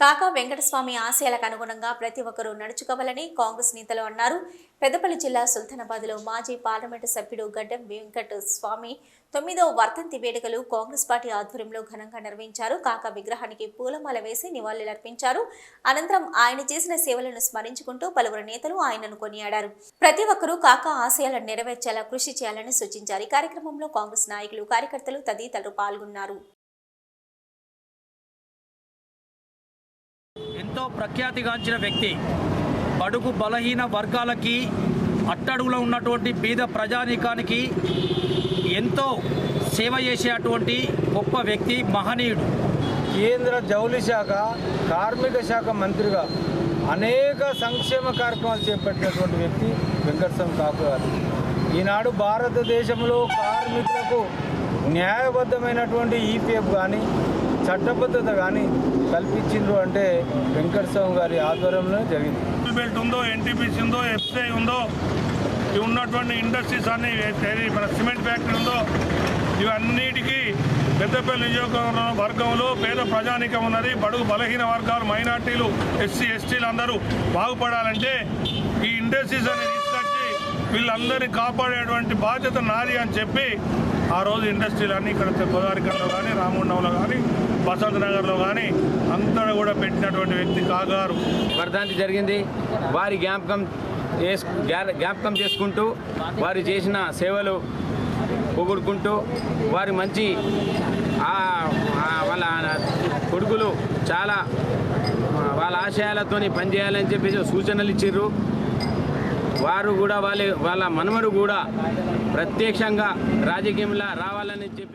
కాకా వెంకటస్వామి ఆశయాలకు అనుగుణంగా ప్రతి ఒక్కరూ నడుచుకోవాలని కాంగ్రెస్ నేతలు అన్నారు. పెద్దపల్లి జిల్లా సుల్తానాబాద్లో మాజీ పార్లమెంటు సభ్యుడు గడ్డం వెంకట స్వామి తొమ్మిదవ వర్ధంతి వేడుకలు కాంగ్రెస్ పార్టీ ఆధ్వర్యంలో ఘనంగా నిర్వహించారు. కాకా విగ్రహానికి పూలమాల వేసి నివాళులర్పించారు. అనంతరం ఆయన చేసిన సేవలను స్మరించుకుంటూ పలువురు నేతలు ఆయనను కొనియాడారు. ప్రతి ఒక్కరూ కాకా ఆశయాలను నెరవేర్చేలా కృషి చేయాలని సూచించారు. ఈ కార్యక్రమంలో కాంగ్రెస్ నాయకులు కార్యకర్తలు తదితరులు పాల్గొన్నారు. ఎంతో ప్రఖ్యాతిగాంచిన వ్యక్తి. బడుగు బలహీన వర్గాలకి అట్టడుగులో ఉన్నటువంటి బీద ప్రజానీకానికి ఎంతో సేవ చేసేటువంటి గొప్ప వ్యక్తి మహనీయుడు. కేంద్ర జౌళి శాఖ కార్మిక శాఖ మంత్రిగా అనేక సంక్షేమ కార్యక్రమాలు చేపట్టినటువంటి వ్యక్తి వెంకటస్వామి కాకు గారు. ఈనాడు భారతదేశంలో కార్మికులకు న్యాయబద్ధమైనటువంటి ఈపీఎఫ్ కానీ చట్టబద్ధత కానీ కల్పించిండ్రు అంటే వెంకటస్వామి గారి ఆధ్వర్యంలో జరిగింది. బెల్ట్ ఉందో ఎన్టీపీసీ ఉందో ఎఫ్సిఐ ఉందో ఇవి ఉన్నటువంటి ఇండస్ట్రీస్ అన్ని మన సిమెంట్ ఫ్యాక్టరీ ఉందో ఇవన్నిటికీ పెద్దపల్లి నియోజకవర్గ వర్గంలో పేద ప్రజానికం ఉన్నది బడుగు బలహీన వర్గాలు మైనార్టీలు ఎస్సీ ఎస్టీలు అందరూ బాగుపడాలంటే ఈ ఇండస్ట్రీస్ అని తీసుకొచ్చి వీళ్ళందరినీ కాపాడేటువంటి బాధ్యత నాది అని చెప్పి ఆ రోజు ఇండస్ట్రీలన్నీ ఇక్కడ గోదావరికంలో కానీ రామగుండంలో కానీ బసంత్ నగర్లో కానీ అంతా కూడా పెట్టినటువంటి వ్యక్తి కాగారు. వర్ధాంతి జరిగింది. వారి జ్ఞాపకం చేసు జ్ఞాపకం చేసుకుంటూ వారు చేసిన సేవలు పొగుడుకుంటూ వారి మంచి వాళ్ళ కొడుకులు చాలా వాళ్ళ ఆశయాలతో పనిచేయాలని చెప్పేసి సూచనలు ఇచ్చిర్రు. వారు కూడా వాళ్ళ వాళ్ళ మనమడు కూడా ప్రత్యక్షంగా రాజకీయంలో రావాలని చెప్పి